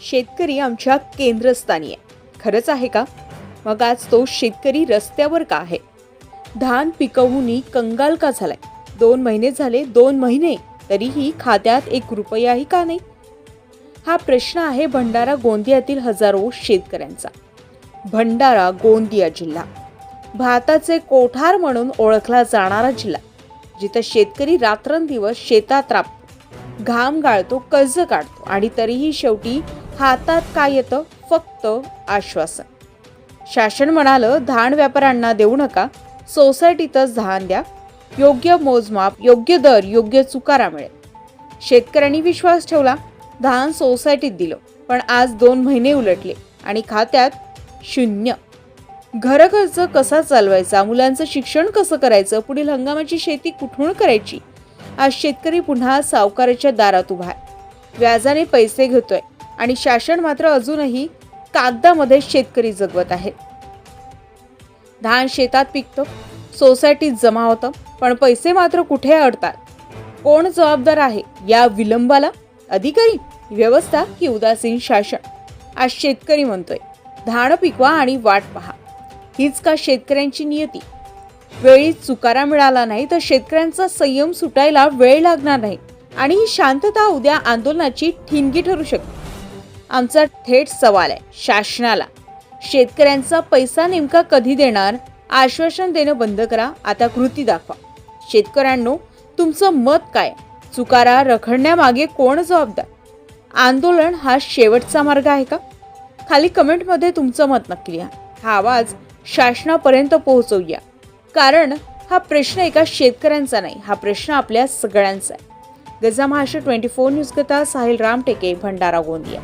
शेतकरी आमच्या केंद्रस्थानी आहे. खरंच आहे का? मग आज तो शेतकरी रस्त्यावर का आहे? धान पिकवूनही कंगाल का झालाय? दोन महिने झाले दोन महिने तरीही खात्यात एक रुपयाही का नाही? हा प्रश्न आहे भंडारा गोंदियातील हजारो शेतकऱ्यांचा. भंडारा गोंदिया जिल्हा. भाताचे कोठार म्हणून ओळखला जाणारा जिल्हा. जिथं शेतकरी रात्रंदिवस शेतात राबतो. घाम गाळतो कर्ज काढतो आणि तरीही शेवटी हातात काय येतं? फक्त आश्वासन. शासन म्हणालं धान व्यापाऱ्यांना देऊ नका. सोसायटीतच धान द्या. योग्य मोजमाप योग्य दर योग्य चुकारा मिळेल. शेतकऱ्यांनी विश्वास ठेवला. धान सोसायटीत दिलं. पण आज दोन महिने उलटले आणि खात्यात शून्य. घरखर्च कसा चालवायचा? मुलांचं शिक्षण कसं करायचं? पुढील हंगामाची शेती कुठून करायची? आज शेतकरी पुन्हा सावकाराच्या दारात उभा आहे. व्याजाने पैसे घेतोय. आणि शासन मात्र अजूनही कागदामध्ये शेतकरी जगवत आहे. धान शेतात पिकतं सोसायटीत जमा होतं पण पैसे मात्र कुठे अडतात? कोण जबाबदार आहे या विलंबाला? अधिकारी व्यवस्था की उदासीन शासन? आज शेतकरी म्हणतोय धान पिकवा आणि वाट पहा. हीच का शेतकऱ्यांची नियती? वेळी चुकारा मिळाला नाही तर शेतकऱ्यांचा संयम सुटायला वेळ लागणार नाही. आणि ही शांतता उद्या आंदोलनाची ठिणगी ठरू शकते. आमचा थेट सवाल आहे शासनाला. शेतकऱ्यांचा पैसा नेमका कधी देणार? आश्वासन देणं बंद करा. आता कृती दाखवा. शेतकऱ्यांनो तुमचं मत काय? चुकारा रखडण्यामागे कोण जबाबदार? आंदोलन हा शेवटचा मार्ग आहे का? खाली कमेंटमध्ये तुमचं मत नक्की लिहा. हा आवाज शासनापर्यंत पोहोचवूया. कारण हा प्रश्न एका शेतकऱ्यांचा नाही हा प्रश्न आपल्या सगळ्यांचा आहे. गजा महाराष्ट्र ट्वेंटी फोर न्यूज कथा साहिल रामटेके भंडारा गोंदिया.